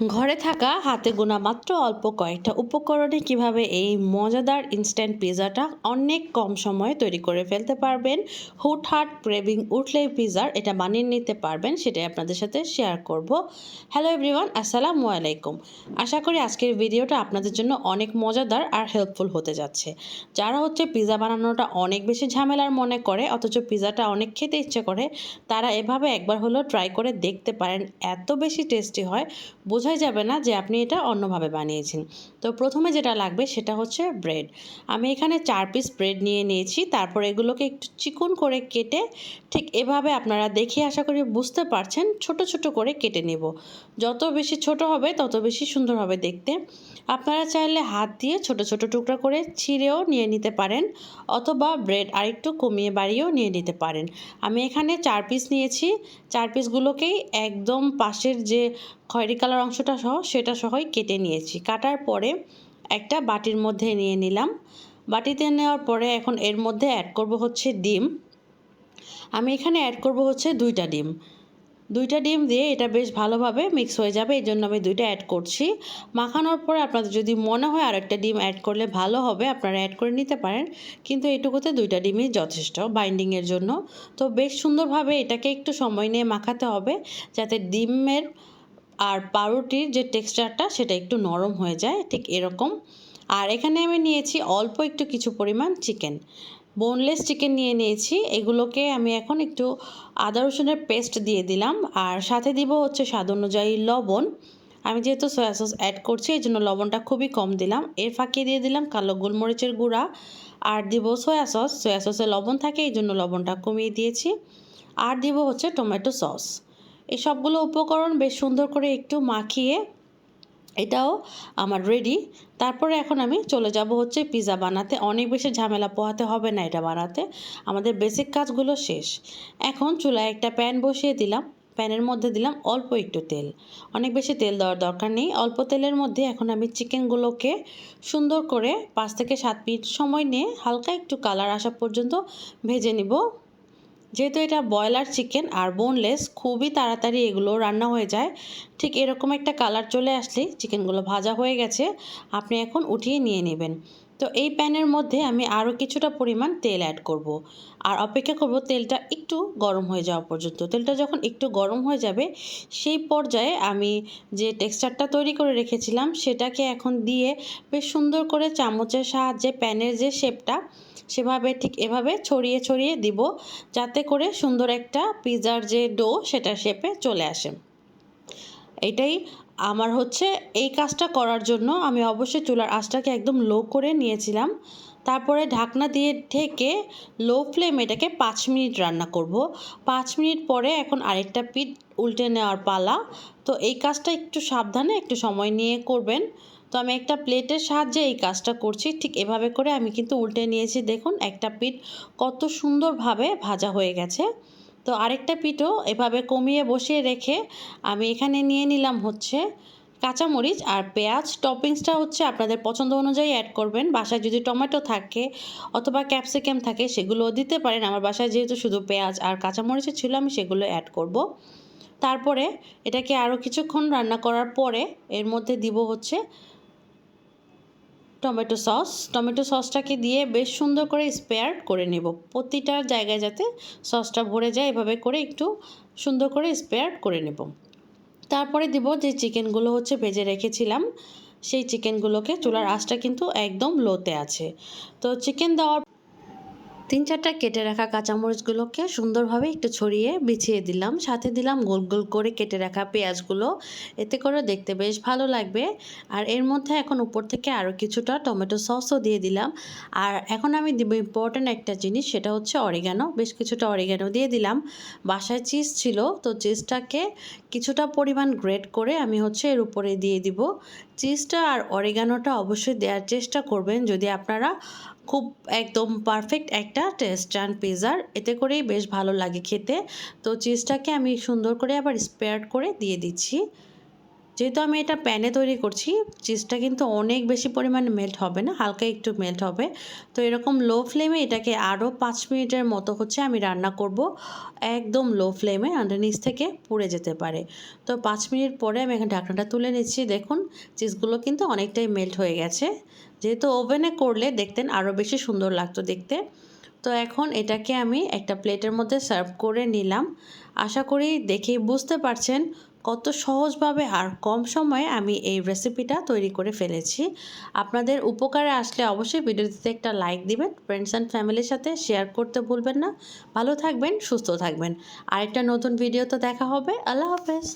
ঘরে থাকা হাতে গোনা মাত্র অল্প কয়েকটা উপকরণে কীভাবে এই মজাদার ইনস্ট্যান্ট পিৎজাটা অনেক কম সময়ে তৈরি করে ফেলতে পারবেন হুট হুটহাট ক্রেভিং উঠলেই পিৎজার এটা বানিয়ে নিতে পারবেন, সেটাই আপনাদের সাথে শেয়ার করব। হ্যালো এভরিওয়ান আসসালামু আলাইকুম। আশা করি আজকের ভিডিওটা আপনাদের জন্য অনেক মজাদার আর হেল্পফুল হতে যাচ্ছে। যারা হচ্ছে পিৎজা বানানোটা অনেক বেশি ঝামেলার মনে করে, অথচ পিৎজাটা অনেক খেতে ইচ্ছে করে, তারা এভাবে একবার হলেও ট্রাই করে দেখতে পারেন, এত বেশি টেস্টি হয় বোঝাই যাবে না যে আপনি এটা অন্যভাবে বানিয়েছেন। তো প্রথমে যেটা লাগবে সেটা হচ্ছে ব্রেড। আমি এখানে চার পিস ব্রেড নিয়ে নিয়েছি। তারপর এগুলোকে একটু চিকন করে কেটে ঠিক এভাবে আপনারা দেখে আশা করি বুঝতে পারছেন, ছোট ছোট করে কেটে নেব। যত বেশি ছোট হবে, তত বেশি সুন্দর হবে দেখতে। আপনারা চাইলে হাত দিয়ে ছোট ছোট টুকরা করে ছিঁড়েও নিয়ে নিতে পারেন অথবা ব্রেড আরেকটু কমিয়ে বাড়িয়েও নিয়ে নিতে পারেন। আমি এখানে চার পিস নিয়েছি। চার পিসগুলোকেই একদম পাশের যে খয়েরি কালার অংশটা সহ, সেটা সহই কেটে নিয়েছি। কাটার পরে একটা বাটির মধ্যে নিয়ে নিলাম। বাটিতে নেওয়ার পরে এখন এর মধ্যে অ্যাড করব হচ্ছে ডিম। আমি এখানে অ্যাড করব হচ্ছে দুইটা ডিম। দুইটা ডিম দিয়ে এটা বেশ ভালোভাবে মিক্স হয়ে যাবে, এই জন্য আমি দুইটা অ্যাড করছি। মাখানোর পরে আপনাদের যদি মনে হয় আর একটা ডিম অ্যাড করলে ভালো হবে, আপনারা অ্যাড করে নিতে পারেন। কিন্তু এটুকুতে দুইটা ডিমই যথেষ্ট বাইন্ডিংয়ের জন্য। তো বেশ সুন্দরভাবে এটাকে একটু সময় নিয়ে মাখাতে হবে, যাতে ডিমের আর পাউরুটির যে টেক্সচারটা সেটা একটু নরম হয়ে যায়, ঠিক এরকম। আর এখানে আমি নিয়েছি অল্প একটু কিছু পরিমাণ চিকেন। বোনলেস চিকেন নিয়ে নিয়েছি, এগুলোকে আমি এখন একটু আদা রসুনের পেস্ট দিয়ে দিলাম। আর সাথে দিব হচ্ছে স্বাদ অনুযায়ী লবণ। আমি যেহেতু সয়া সস অ্যাড করছি, এই জন্য লবণটা খুবই কম দিলাম। এর ফাঁকে দিয়ে দিলাম কালো গোলমরিচের গুঁড়া। আর দিব সয়া সস, সয়া সসে লবণ থাকে, এই জন্য লবণটা কমিয়ে দিয়েছি। আর দিব হচ্ছে টমেটো সস। এই সবগুলো উপকরণ বেশ সুন্দর করে একটু মাখিয়ে এটাও আমার রেডি তারপরে এখন আমি চলে যাব হচ্ছে পিৎজা বানাতে। অনেক বেশি ঝামেলা পোহাতে হবে না এটা বানাতে। আমাদের বেসিক কাজগুলো শেষ। এখন চুলায় একটা প্যান বসিয়ে দিলাম। প্যানের মধ্যে দিলাম অল্প একটু তেল। অনেক বেশি তেল দেওয়ার দরকার নেই। অল্প তেলের মধ্যে এখন আমি চিকেনগুলোকে সুন্দর করে পাঁচ থেকে সাত মিনিট সময় নিয়ে হালকা একটু কালার আসা পর্যন্ত ভেজে নিব। যেহেতু এটা ব্রয়লার চিকেন আর বোনলেস খুবই তাড়াতাড়ি এগুলো রান্না হয়ে যায়। ঠিক এরকম একটা কালার চলে আসলেই চিকেনগুলো ভাজা হয়ে গেছে, আপনি এখন উঠিয়ে নিয়ে নেবেন। তো এই প্যানের মধ্যে আমি আরও কিছুটা পরিমাণ তেল অ্যাড করব। আর অপেক্ষা করব তেলটা একটু গরম হয়ে যাওয়া পর্যন্ত। তেলটা যখন একটু গরম হয়ে যাবে, সেই পর্যায়ে আমি যে টেক্সচারটা তৈরি করে রেখেছিলাম, সেটাকে এখন দিয়ে বেশ সুন্দর করে চামচের সাহায্যে প্যানের যে শেপটা সেভাবে ঠিক এভাবে ছড়িয়ে ছড়িয়ে দিব যাতে করে সুন্দর একটা পিজার যে ডো সেটা শেপে চলে আসে। এটাই আমার হচ্ছে এই কাজটা করার জন্য আমি অবশ্যই চুলার আঁচটাকে একদম লো করে নিয়েছিলাম। তারপরে ঢাকনা দিয়ে ঢেকে লো ফ্লেম এটাকে পাঁচ মিনিট রান্না করব। পাঁচ মিনিট পরে এখন আরেকটা পিঠ উল্টে নেওয়ার পালা। তো এই কাজটা একটু সাবধানে, একটু সময় নিয়ে করবেন। তো আমি একটা প্লেটের সাহায্যে এই কাজটা করছি। ঠিক এভাবে করে আমি কিন্তু উল্টে নিয়েছি। দেখুন, একটা পিঠ কত সুন্দরভাবে ভাজা হয়ে গেছে। তো আরেকটা পিঠও এভাবে কমিয়ে বসিয়ে রেখে আমি এখানে নিয়ে নিলাম হচ্ছে কাঁচামরিচ আর পেঁয়াজ টপিংসটা হচ্ছে আপনাদের পছন্দ অনুযায়ী অ্যাড করবেন। বাসায় যদি টমেটো থাকে অথবা ক্যাপসিকাম থাকে সেগুলো দিতে পারেন। আমার বাসায় যেহেতু শুধু পেঁয়াজ আর কাঁচামরিচের ছিল, আমি সেগুলো অ্যাড করব। তারপরে এটাকে আরও কিছুক্ষণ রান্না করার পরে এর মধ্যে দিব হচ্ছে টমেটো সস। টমেটো সসটাকে দিয়ে বেশ সুন্দর করে স্পেয়ার করে নেব। প্রতিটা জায়গায় যাতে সসটা ভরে যায়, এভাবে করে একটু সুন্দর করে স্পেয়ার করে নেব। তারপরে দিব যে চিকেনগুলো হচ্ছে ভেজে রেখেছিলাম, সেই চিকেনগুলোকে চুলার আঁচটা কিন্তু একদম লোতে আছে। তো চিকেন দেওয়ার তিন চারটা কেটে রাখা কাঁচামরিচগুলোকে সুন্দরভাবে একটু ছড়িয়ে বিছিয়ে দিলাম। সাথে দিলাম গোল গোল করে কেটে রাখা পেঁয়াজগুলো। এতে করে দেখতে বেশ ভালো লাগবে। আর এর মধ্যে এখন উপর থেকে আরও কিছুটা টমেটো সসও দিয়ে দিলাম। আর এখন আমি দিব ইম্পর্ট্যান্ট একটা জিনিস, সেটা হচ্ছে অরিগানো। বেশ কিছুটা অরিগানো দিয়ে দিলাম। বাসায় চিজ ছিল, তো চিজটাকে কিছুটা পরিমাণ গ্রেট করে আমি হচ্ছে এর উপরে দিয়ে দিব। চিজটা আর অরিগানোটা অবশ্যই দেওয়ার চেষ্টা করবেন। যদি আপনারা খুব একদম পারফেক্ট একটা টেস্ট চান পিৎজার এতে করেই বেশ ভালো লাগে খেতে। তো চিজটাকে আমি সুন্দর করে আবার স্পেয়ার করে দিয়ে দিচ্ছি। যেহেতু আমি এটা প্যানে তৈরি করছি চিজটা কিন্তু অনেক বেশি পরিমাণে মেল্ট হবে না, হালকা একটু মেল্ট হবে। তো এরকম লো ফ্লেমে এটাকে আরও পাঁচ মিনিটের মতো হচ্ছে আমি রান্না করব। একদম লো ফ্লেমে নিচ থেকে পুড়ে যেতে পারে। তো পাঁচ মিনিট পরে আমি এখন ঢাকনাটা তুলে নিচ্ছি। দেখুন চিজগুলো কিন্তু অনেকটাই মেল্ট হয়ে গেছে। যেহেতু ওভেনে করলে দেখতেন আরও বেশি সুন্দর লাগতো দেখতে। তো এখন এটাকে আমি একটা প্লেটের মধ্যে সার্ভ করে নিলাম। আশা করি দেখেই বুঝতে পারছেন কত সহজভাবে আর কম সময়ে আমি এই রেসিপিটা তৈরি করে ফেলেছি। আপনাদের উপকারে আসলে অবশ্যই ভিডিওটিতে একটা লাইক দিবেন ফ্রেন্ডস অ্যান্ড ফ্যামিলির সাথে শেয়ার করতে ভুলবেন না। ভালো থাকবেন, সুস্থ থাকবেন। আরেকটা নতুন ভিডিও তো দেখা হবে। আল্লাহ হাফেজ।